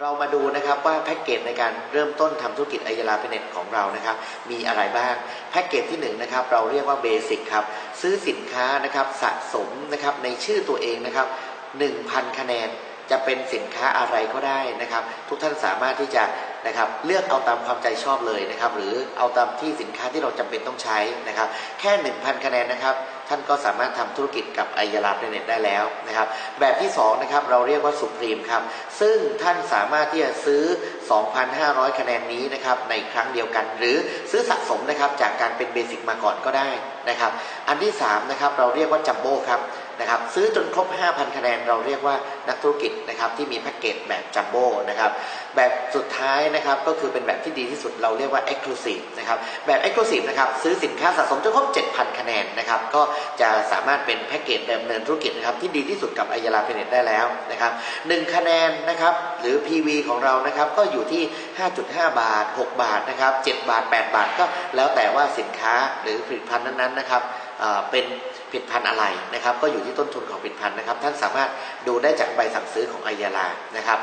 เรามาดูนะครับว่าแพ็กเกจในการเริ่มต้นทำธุรกิจไอยาลาเพเน็ตของเรานะครับมีอะไรบ้างแพ็กเกจที่1นงนะครับเราเรียกว่าเบสิกครับซื้อสินค้านะครับสะสมนะครับในชื่อตัวเองนะครับ1,000 คะแนน จะเป็นสินค้าอะไรก็ได้นะครับ ทุกท่านสามารถที่จะนะครับเลือกเอาตามความใจชอบเลยนะครับ หรือเอาตามที่สินค้าที่เราจำเป็นต้องใช้นะครับ แค่ 1,000 คะแนนนะครับ ท่านก็สามารถทำธุรกิจกับไอยาลาเพเน็ตได้แล้วนะครับ แบบที่2นะครับเราเรียกว่าสุพรีมครับ ซึ่งท่านสามารถที่จะซื้อ 2,500 คะแนนนี้นะครับในครั้งเดียวกัน หรือซื้อสะสมนะครับจากการเป็นเบสิกมาก่อนก็ได้นะครับ อันที่3นะครับเราเรียกว่าจัมโบ้ครับ นะครับซื้อจนครบ 5,000 คะแนนเราเรียกว่านักธุรกิจนะครับที่มีแพ็กเกจแบบจัมโบ้นะครับแบบสุดท้ายนะครับก็คือเป็นแบบที่ดีที่สุดเราเรียกว่า Exclusive นะครับแบบ Exclusive นะครับซื้อสินค้าสะสมจนครบ 7,000 คะแนนนะครับก็จะสามารถเป็นแพ็กเกจดำเนินธุรกิจนะครับที่ดีที่สุดกับไอยาลาเพเนตได้แล้วนะครับ1คะแนนนะครับหรือ PV ของเรานะครับก็อยู่ที่ 5.5 บาท 6 บาทนะครับ7บาท 8 บาทก็แล้วแต่ว่าสินค้าหรือผลิตภัณฑ์นั้นๆนะครับอ่อเป็น ผลิตภัณฑ์อะไรนะครับ ก็อยู่ที่ต้นทุนของผลิตภัณฑ์นะครับ ท่านสามารถดูได้จากใบสั่งซื้อของไอยาลานะครับ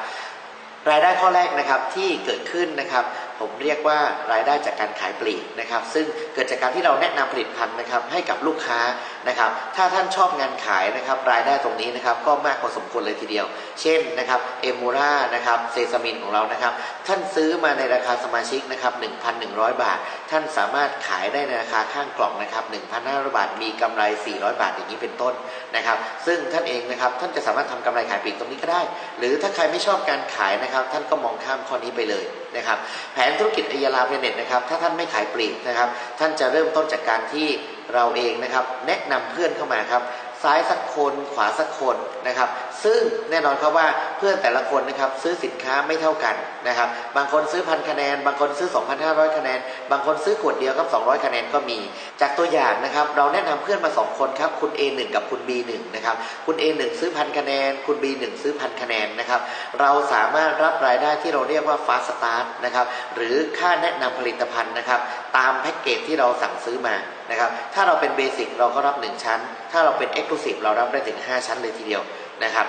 รายได้ข้อแรกนะครับที่เกิดขึ้นนะครับ ผมเรียกว่ารายได้จากการขายปลีกนะครับ ซึ่งเกิดจากการที่เราแนะนำผลิตภัณฑ์นะครับให้กับลูกค้านะครับ ถ้าท่านชอบงานขายนะครับ รายได้ตรงนี้นะครับก็มากพอสมควรเลยทีเดียว เช่นนะครับเอมูรานะครับเซซามินของเรานะครับ ท่านซื้อมาในราคาสมาชิกนะครับ1,100 บาท ท่านสามารถขายได้ในราคาข้างกล่องนะครับ1,500 บาท มีกำไร 400 บาทอย่างนี้เป็นต้นนะครับ ซึ่งท่านเองนะครับท่านจะสามารถทำกำไรขายปลีกตรงนี้ก็ได้ หรือถ้าใครไม่ชอบการขายนะครับ ท่านก็มองข้ามข้อนี้ไปเลยนะครับแผนธุรกิจไอยาลาเพเน็ตนะครับถ้าท่านไม่ขายปลีกนะครับ ท่านจะเริ่มต้นจากการที่เราเองนะครับ แนะนำเพื่อนเข้ามาครับ ซ้ายสักคนขวาสักคนนะครับ ซึ่งแน่นอนครับว่าเพื่อนแต่ละคนนะครับซื้อสินค้าไม่เท่ากันนะครับ บางคนซื้อพันคะแนน บางคนซื้อ 2,500 คะแนน บางคนซื้อขวดเดียวครับ 200 คะแนนก็มี จากตัวอย่างนะครับ เราแนะนำเพื่อนมา 2 คนครับคุณ A1 กับคุณ B1 นะครับ คุณ A1 ซื้อพันคะแนน คุณ B1 ซื้อพันคะแนนนะครับ เราสามารถรับรายได้ที่เราเรียกว่า fast start นะครับ หรือค่าแนะนำผลิตภัณฑ์นะครับ ตามแพ็กเกจที่เราสั่งซื้อมา นะครับ ถ้าเราเป็นเบสิกเราก็รับ 1 ชั้น ถ้าเราเป็น Exclusive เรารับได้ถึง 5 ชั้นเลยทีเดียวนะครับ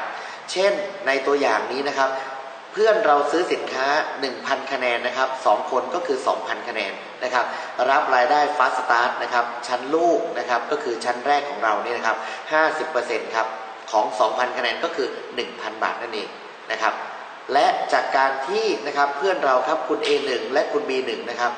เช่นในตัวอย่างนี้นะครับ เพื่อนเราซื้อสินค้า 1,000 คะแนนนะครับ2คนก็คือ 2,000 คะแนนนะครับ รับรายได้ Fast Start นะครับ ชั้นลูกนะครับ ก็คือชั้นแรกของเรานี่นะครับ 50%ครับ ของ 2,000 คะแนนก็คือ 1,000 บาทนั่นเองนะครับ และจากการที่นะครับเพื่อนเราครับคุณ A1 และคุณ B1 นะครับ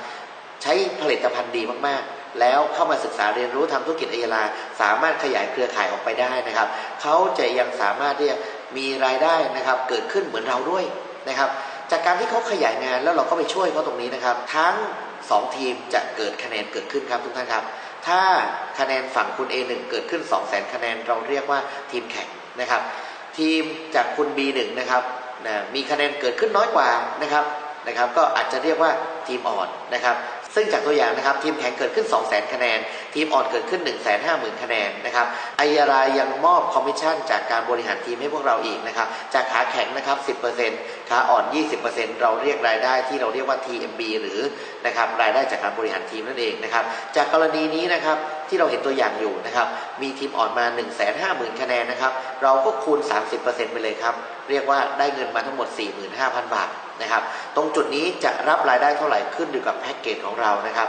ใช้ผลิตภัณฑ์ดีมากๆ แล้วเข้ามาศึกษาเรียนรู้ทำธุรกิจไอยาลา สามารถขยายเครือข่ายออกไปได้นะครับ เขาจะยังสามารถที่จะมีรายได้นะครับ เกิดขึ้นเหมือนเราด้วยนะครับ จากการที่เขาขยายงานแล้วเราก็ไปช่วยเขาตรงนี้นะครับ ทั้ง 2 ทีมจะเกิดคะแนนเกิดขึ้นครับทุกท่านครับ ถ้าคะแนนฝั่งคุณ A1 เกิดขึ้น 2 0 0 0 0 0 คะแนนเราเรียกว่าทีมแข่งนะครับ ทีมจากคุณ B1 นะครับนะมีคะแนนเกิดขึ้นน้อยกว่านะครับนะครับ ก็อาจจะเรียกว่าทีมอ่อนนะครับ ซึ่งจากตัวอย่างนะครับทีมแข่งเกิดขึ้น 2 0 0 0 0 0 คะแนน ทีมอ่อนเกิดขึ้น 1 5 0 0 0 0 คะแนนนะครับไอยารายังมอบคอมมิชชั่นจากการบริหารทีมให้พวกเราอีกนะครับจากขาแข็งนะครับ 10%ขาอ่อน 20%เราเรียกรายได้ที่เราเรียกว่า TMB หรือนะครับรายได้จากการบริหารทีมนั่นเองนะครับจากกรณีนี้นะครับที่เราเห็นตัวอย่างอยู่นะครับมีทีมอ่อนมา 1 5 0 0 0 0 คะแนนนะครับเราก็คูณ 30%ไปเลยครับเรียกว่าได้เงินมาทั้งหมด 45,000 บาท นะครับ ตรงจุดนี้จะรับรายได้เท่าไหร่ขึ้นอยู่กับแพ็กเกจของเรานะครับ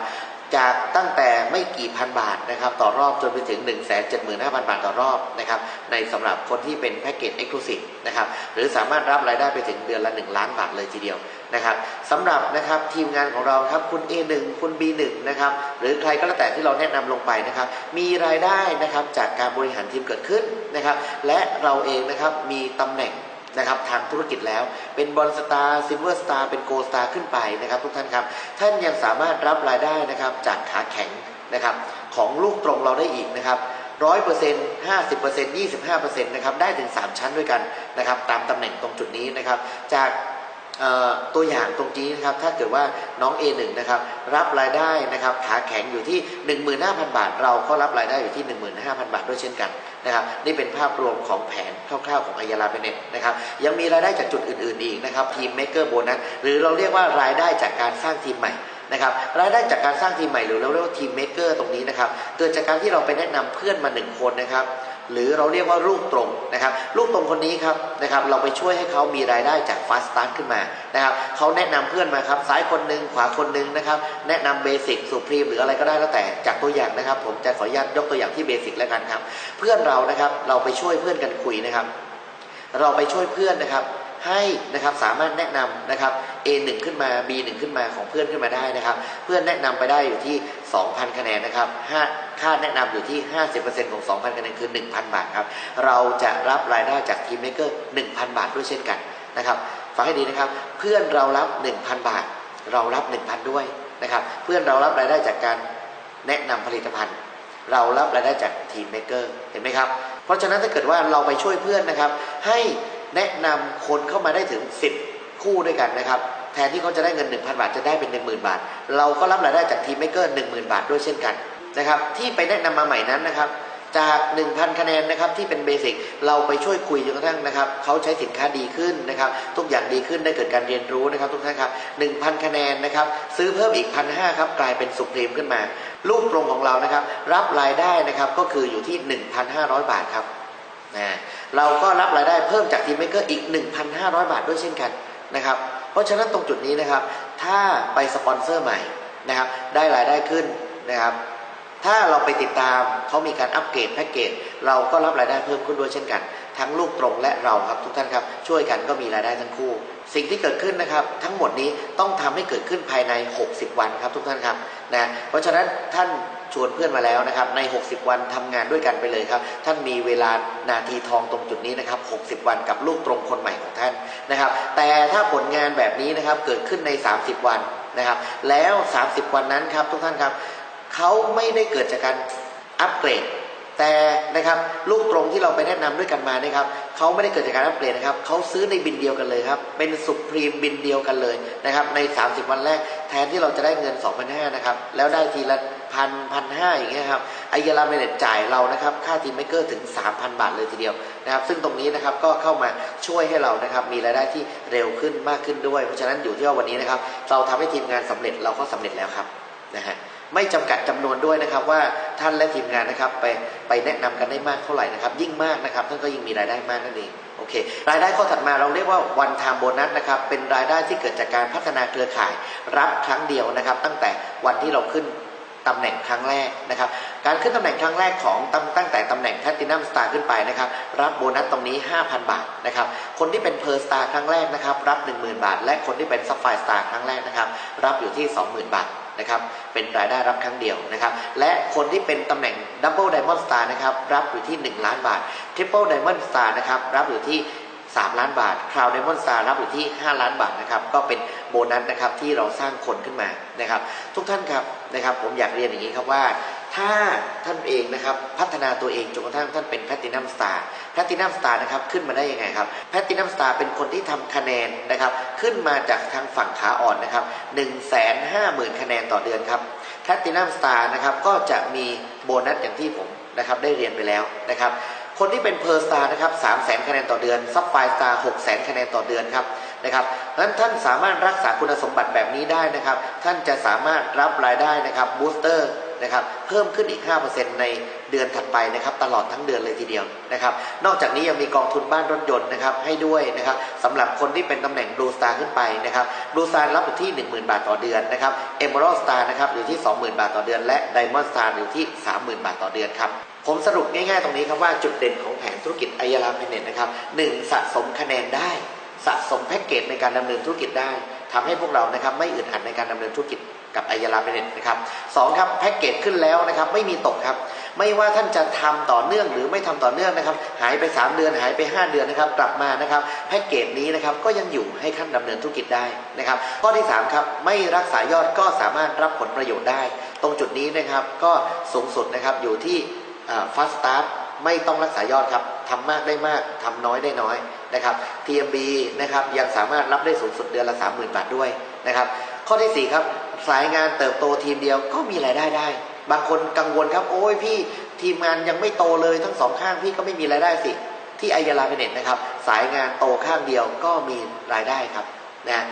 จากตั้งแต่ไม่กี่พันบาทนะครับ ต่อรอบจนไปถึง 1 7 5 0 0 0 บาทต่อรอบนะครับ ในสำหรับคนที่เป็นแพ็กเกจ Exclusive นะครับ หรือสามารถรับรายได้ไปถึงเดือนละ 1 ล้านบาทเลยทีเดียวนะครับสำหรับนะครับทีมงานของเราครับคุณ A1 คุณ B1 นะครับหรือใครก็แล้วแต่ที่เราแนะนำลงไปนะครับ มีรายได้นะครับจากการบริหารทีมเกิดขึ้นนะครับ และเราเองนะครับมีตำแหน่ง นะครับทางธุรกิจแล้ว เป็นบอลสตาร์ซิลเวอร์สตาร์เป็นโกลสตาร์ขึ้นไปนะครับ ทุกท่านครับท่านยังสามารถรับรายได้นะครับจากขาแข็งนะครับของลูกตรงเราได้อีกนะครับร้อยเปอร์เซ็นต์ห้าสิบเปอร์เซ็นต์ยี่สิบห้าเปอร์เซ็นต์นะครับได้ถึงสามชั้นด้วยกันนะครับตามตำแหน่งตรงจุดนี้นะครับจาก ตัวอย่างตรงนี้นะครับถ้าเกิดว่าน้อง A1 นะครับรับรายได้นะครับขาแข็งอยู่ที่ 15,000 บาท เราก็รับรายได้อยู่ที่ 15,000 บาทด้วยเช่นกันนะครับนี่เป็นภาพรวมของแผนคร่าวๆของอายาลาเปเน็ตนะครับยังมีรายได้จากจุดอื่นๆอีกนะครับทีมเมกเกอร์โบนัสหรือเราเรียกว่ารายได้จากการสร้างทีมใหม่นะครับรายได้จากการสร้างทีมใหม่หรือเราเรียกว่าทีมเมกเกอร์ตรงนี้นะครับเกิดจากการที่เราไปแนะนำเพื่อนมาหนึ่งคนนะครับ หรือเราเรียกว่าลูกตรงนะครับ ลูกตรงคนนี้ครับนะครับ เราไปช่วยให้เขามีรายได้จากฟาสต์สตาร์ทขึ้นมานะครับเขาแนะนำเพื่อนมาครับ ซ้ายคนหนึ่งขวาคนหนึ่งนะครับ แนะนำเบสิกสุพรีมหรืออะไรก็ได้แล้วแต่จากตัวอย่างนะครับ ผมจะขออนุญาตยกตัวอย่างที่เบสิกแล้วกันครับ เพื่อนเรานะครับ เราไปช่วยเพื่อนกันคุยนะครับ เราไปช่วยเพื่อนนะครับ ให้นะครับสามารถแนะนำนะครับ A1 ขึ้นมา B1 ขึ้นมาของเพื่อนขึ้นมาได้นะครับ เพื่อนแนะนำไปได้อยู่ที่ 2,000 คะแนนนะครับค่าแนะนำอยู่ที่ 50%ของ 2,000 คะแนนคือ 1,000 บาทครับ เราจะรับรายได้จากทีมเมกเกอร์ 1,000 บาทด้วยเช่นกันนะครับฟังให้ดีนะครับ เพื่อนเรารับ 1,000 บาท เรารับ 1,000 ด้วยนะครับ เพื่อนเรารับรายได้จากการแนะนำผลิตภัณฑ์ เรารับรายได้จากทีมเมกเกอร์ เห็นไหมครับ เพราะฉะนั้นถ้าเกิดว่าเราไปช่วยเพื่อนนะครับ ให้ แนะนำคนเข้ามาได้ถึง 10 คู่ด้วยกันนะครับ แทนที่เขาจะได้เงิน 1,000 บาทจะได้เป็น 10,000 บาท เราก็รับรายได้จากทีมเมกเกอร์10,000 บาทด้วยเช่นกันนะครับ ที่ไปแนะนำมาใหม่นั้นนะครับ จาก 1,000 คะแนนนะครับที่เป็นเบสิกเราไปช่วยคุยจนกระทั่งนะครับเขาใช้สินค้าดีขึ้นนะครับ ทุกอย่างดีขึ้นได้เกิดการเรียนรู้นะครับ ทุกท่านครับ 1,000 คะแนนนะครับ ซื้อเพิ่มอีก 1,500ครับกลายเป็นสุพรีมขึ้นมา ลูกตรงของเรานะครับ รับรายได้นะครับก็คืออยู่ที่ 1,500 บาทครับ นะเราก็รับรายได้เพิ่มจากทีมเมกเกอร์อีก 1,500 บาทด้วยเช่นกันนะครับเพราะฉะนั้นตรงจุดนี้นะครับ ถ้าไปสปอนเซอร์ใหม่นะครับได้รายได้ขึ้นนะครับถ้าเราไปติดตามเขามีการอัปเกรดแพ็กเกจเราก็รับรายได้เพิ่มขึ้นด้วยเช่นกัน ทั้งลูกตรงและเราครับทุกท่านครับช่วยกันก็มีรายได้ทั้งคู่ สิ่งที่เกิดขึ้นนะครับทั้งหมดนี้ต้องทำให้เกิดขึ้นภายใน 60 วันครับทุกท่านครับนะเพราะฉะนั้นท่าน ชวนเพื่อนมาแล้วนะครับ ใน 60 วันทำงานด้วยกันไปเลยครับ ท่านมีเวลานาทีทองตรงจุดนี้นะครับ 60 วันกับลูกตรงคนใหม่ของท่านนะครับ แต่ถ้าผลงานแบบนี้นะครับเกิดขึ้นใน 30 วันนะครับ แล้ว 30 วันนั้นครับทุกท่านครับเขาไม่ได้เกิดจากการอัปเกรด แต่นะครับลูกตรงที่เราไปแนะนำด้วยกันมานะครับเขาไม่ได้เกิดจากการอัปเกรดนะครับเขาซื้อในบินเดียวกันเลยครับเป็นสุพรีมบินเดียวกันเลยนะครับใน 30 วันแรกแทนที่เราจะได้เงิน 2,500นะครับแล้วได้ทีละพันพันห้าอย่างเงี้ยครับไอยาลาเมเนตจ่ายเรานะครับค่าทีมเมกเกอร์ถึง 3,000 บาทเลยทีเดียวนะครับซึ่งตรงนี้นะครับก็เข้ามาช่วยให้เรานะครับมีรายได้ที่เร็วขึ้นมากขึ้นด้วย เพราะฉะนั้นอยู่ที่ว่าวันนี้นะครับเราทำให้ทีมงานสำเร็จเราก็สำเร็จแล้วครับนะฮะ ไม่จำกัดจำนวนด้วยนะครับ ว่าท่านและทีมงานนะครับไปไปแนะนำกันได้มากเท่าไหร่นะครับ ยิ่งมากนะครับท่านก็ยิ่งมีรายได้มากนั่นเองโอเค รายได้ข้อถัดมาเราเรียกว่าวันทามโบนัสนะครับเป็นรายได้ที่เกิดจากการพัฒนาเครือข่าย รับครั้งเดียวนะครับ ตั้งแต่วันที่เราขึ้นตำแหน่งครั้งแรกนะครับ การขึ้นตำแหน่งครั้งแรกของตั้งตั้งแต่ตำแหน่งแพ t ตินัมสตาร์ขึ้นไปนะครับ รับโบนัสตรงนี้ 5,000 บาทนะครับ คนที่เป็นเพอร์สตาร์ครั้งแรกนะครับ รับ 10,000 บาท และคนที่เป็นซัฟไฟสตาร์ครั้งแรกนะครับ รับอยู่ที่ 20,000 บาท นะครับเป็นรายได้รับครั้งเดียวนะครับและคนที่เป็นตำแหน่งดับเบิลไดมอนด์สตาร์นะครับรับอยู่ที่ 1 ล้านบาททริปเปิลไดมอนด์สตาร์นะครับรับอยู่ที่ 3 ล้านบาทคราวไดมอนด์สตาร์รับอยู่ที่ 5 ล้านบาทนะครับก็เป็นโบนัสนะครับที่เราสร้างคนขึ้นมานะครับทุกท่านครับนะครับผมอยากเรียนอย่างนี้ครับว่า ถ้าท่านเองนะครับพัฒนาตัวเองจนกระทั่งท่านเป็นแพตตินัมสตาร์แพตตินัมสตาร์นะครับขึ้นมาได้ยังไงครับแพตตินัมสตาร์เป็นคนที่ทำคะแนนนะครับขึ้นมาจากทางฝั่งขาอ่อนนะครับ1 5 0 0 0 0คะแนนต่อเดือนครับแพตตินัมสตาร์นะครับก็จะมีโบนัสอย่างที่ผมนะครับได้เรียนไปแล้วนะครับคนที่เป็นเพอร์สตาร์นะครับ3 0 0 0 0 0คะแนนต่อเดือนซับไฟสตาร์6 0 0 0 0คะแนนต่อเดือนครับนะครับนั้นท่านสามารถรักษาคุณสมบัติแบบนี้ได้นะครับ ท่านจะสามารถรับรายได้นะครับบูสเตอร์ นะครับ เพิ่มขึ้นอีก 5%ในเดือนถัดไปนะครับตลอดทั้งเดือนเลยทีเดียวนะครับนอกจากนี้ยังมีกองทุนบ้านรถยนต์นะครับให้ด้วยนะครับสำหรับคนที่เป็นตำแหน่งบลูสตาร์ขึ้นไปนะครับบลูสตาร์รับอยู่ที่ 10,000 บาทต่อเดือนนะครับเอเมอรัลสตาร์นะครับอยู่ที่ 20,000 บาทต่อเดือน และไดมอนด์สตาร์อยู่ที่ 30,000 บาทต่อเดือนครับผมสรุปง่ายๆตรงนี้ครับว่าจุดเด่นของแผนธุรกิจไอยาลาเพเน็ตนะครับหนึ่งสะสมคะแนนได้ สะสมแพ็กเกจในการดำเนินธุรกิจได้ ทำให้พวกเรานะครับไม่อึดอัดในการดำเนินธุรกิจกับไอยาลาเพเน็ตนะครับสองครับแพ็กเกจขึ้นแล้วนะครับไม่มีตกครับ ไม่ว่าท่านจะทำต่อเนื่องหรือไม่ทำต่อเนื่องนะครับ หายไป 3 เดือนหายไป 5 เดือนนะครับ กลับมานะครับแพ็กเกจนี้นะครับก็ยังอยู่ให้ท่านดำเนินธุรกิจได้นะครับ ข้อที่3ครับไม่รักษายอดก็สามารถรับผลประโยชน์ได้ ตรงจุดนี้นะครับก็สูงสุดนะครับอยู่ที่ฟาสตาร์ไม่ต้องรักษายอดครับ ทำมากได้มากทำน้อยได้น้อยนะครับ TMB นะครับยังสามารถรับได้สูงสุดเดือนละ 30,000 บาทด้วยนะครับ ข้อทีสี่ 4 ครับ สายงานเติบโตทีมเดียวก็มีรายได้ได้ บางคนกังวลครับ โอ้ยพี่ทีมงานยังไม่โตเลยทั้งสองข้างพี่ก็ไม่มีรายได้สิ ที่ไอยาลาเพเน็ตนะครับ สายงานโตข้างเดียวก็มีรายได้ครับนะ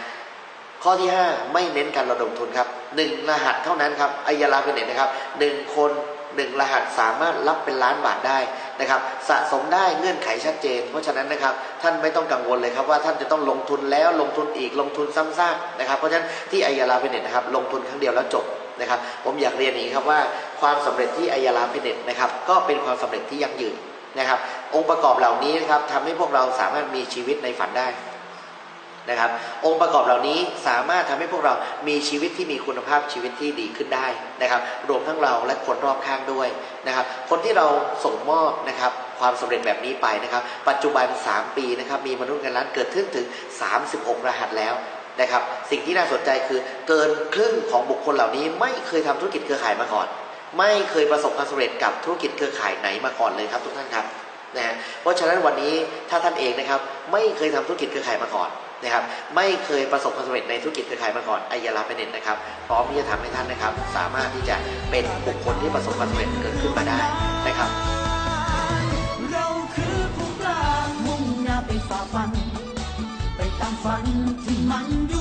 ข้อที่ 5 ไม่เน้นการระดมทุนครับหนึ่งรหัสเท่านั้นครับอายาลาเป็นเน็ตนะครับหนึ่งคนหนึ่งรหัสสามารถรับเป็นล้านบาทได้ นะครับสะสมได้เงื่อนไขชัดเจน เพราะฉะนั้นนะครับท่านไม่ต้องกังวลเลยครับว่าท่านจะต้องลงทุนแล้วลงทุนอีกลงทุนซ้ำซากนะครับเพราะฉะนั้นที่อายาลาเปเน็ตนะครับลงทุนครั้งเดียวแล้วจบนะครับผมอยากเรียนอย่างนี้ครับว่าความสำเร็จที่อายาลาเปเน็ตนะครับก็เป็นความสำเร็จที่ยั่งยืนนะครับองค์ประกอบเหล่านี้นะครับทำให้พวกเราสามารถมีชีวิตในฝันได้ นะครับ องค์ประกอบเหล่านี้สามารถทำให้พวกเรามีชีวิตที่มีคุณภาพชีวิตที่ดีขึ้นได้นะครับ รวมทั้งเราและคนรอบข้างด้วยนะครับ คนที่เราส่งมอบนะครับความสำเร็จแบบนี้ไปนะครับ ปัจจุบัน 3 ปีนะครับ มีมนุษย์เงินล้านเกิดขึ้นถึง 36 รหัสแล้วนะครับ สิ่งที่น่าสนใจคือเกินครึ่งของบุคคลเหล่านี้ ไม่เคยทำธุรกิจเครือข่ายมาก่อน ไม่เคยประสบความสำเร็จกับธุรกิจเครือข่ายไหนมาก่อนเลยครับทุกท่านครับ นะเพราะฉะนั้นวันนี้ถ้าท่านเองนะครับ ไม่เคยทำธุรกิจเครือข่ายมาก่อนนะครับ ไม่เคยประสบความสำเร็จในธุรกิจเครือข่ายมาก่อนไอยาลาเป็นเน็ตนะครับ พร้อมที่จะทำให้ท่านนะครับ สามารถที่จะเป็นบุคคลที่ประสบความสำเร็จเกิดขึ้นมาได้นะครับเราคือผู้กล้ามุ่งหน้าไปฝ่าฟัน ไปตามฝันที่มันอยู่